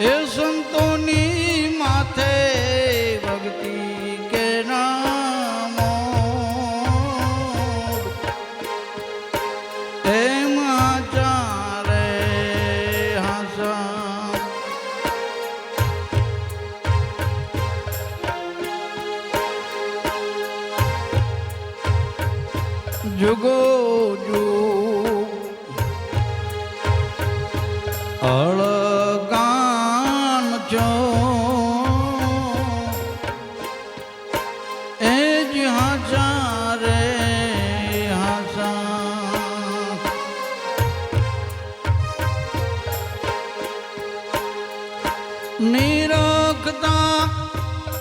એ સંતોની માથે ભક્તિ કે નામો એમાં ચારે હાસા જુગો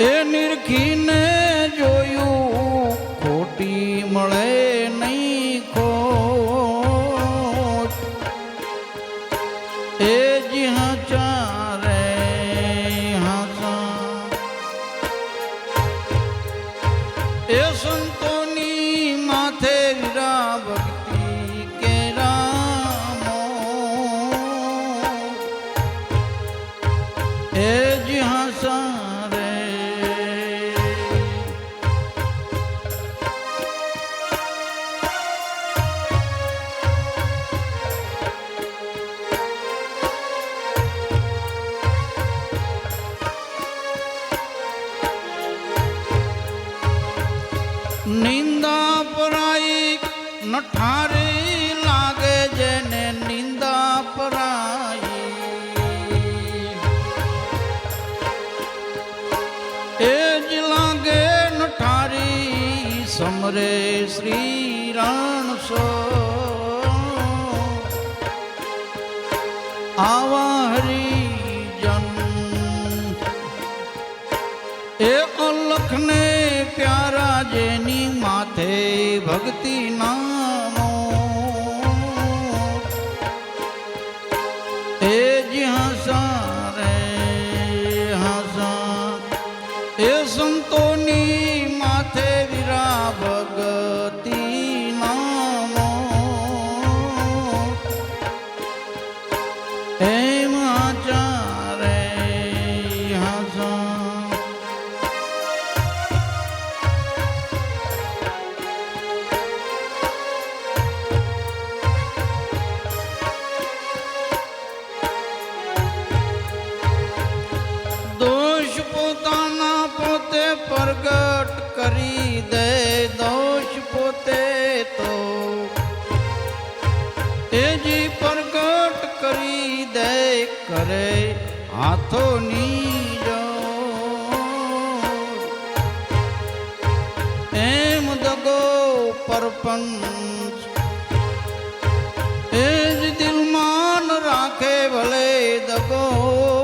એ નિરખીને જોયું ખોટી મળે નહીં ખોટ. એ જી ચારે હાસા એ સંતોની નિંદા પરાઈ નઠારી લાગે જેને નિંદા પરાઈ. એ જ લાગે નઠારી સમરે શ્રી રણસો આવા હરિજન, એ અલખને જેની માથે ભક્તિ કરી દે દોષ પોતે તો એ જી પ્રગટ કરી દે કરે હાથોની. એમ દગો પરપંચ એ જ દિલમાન રાખે ભલે દગો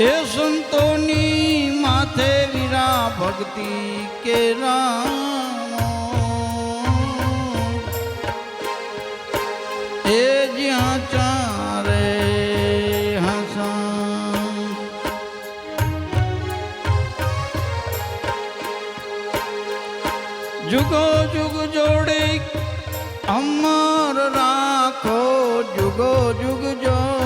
એ સંતોની માથે વીરા ભક્તિ કે રામ એ જ્યાં ચારે હસા જુગો જુગ જોડી અમર રાખો જુગો જુગ જોડી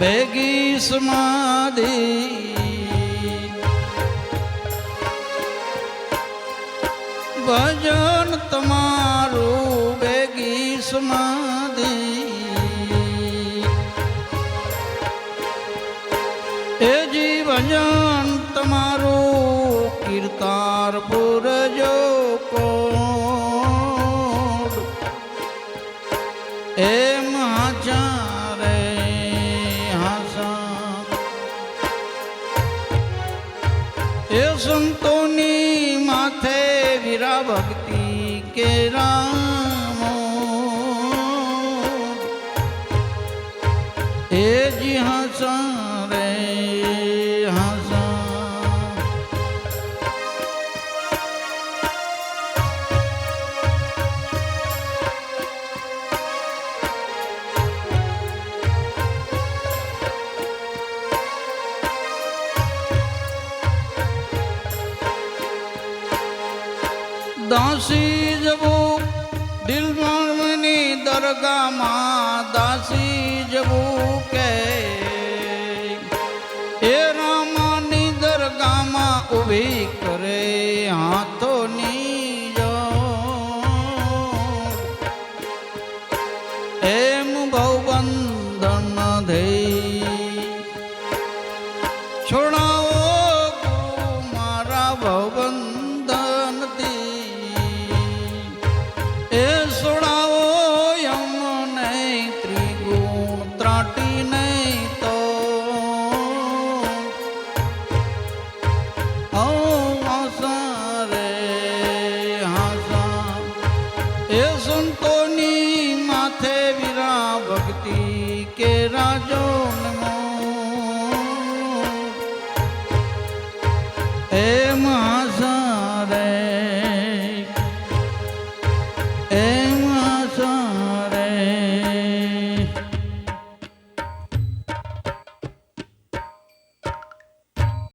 બેગી સમાધિ ભજન તમારું ભેગી સમાધિ એ જી ભજન તમારું કીર્તારપુર જો કોડ. એમ હાચારે રામ. એ જી હસા રે હસા. દાસી જવું દિલમની દરગામાં દાસી જવું કે. એ રામાની દરગામાં ઊભી કરે.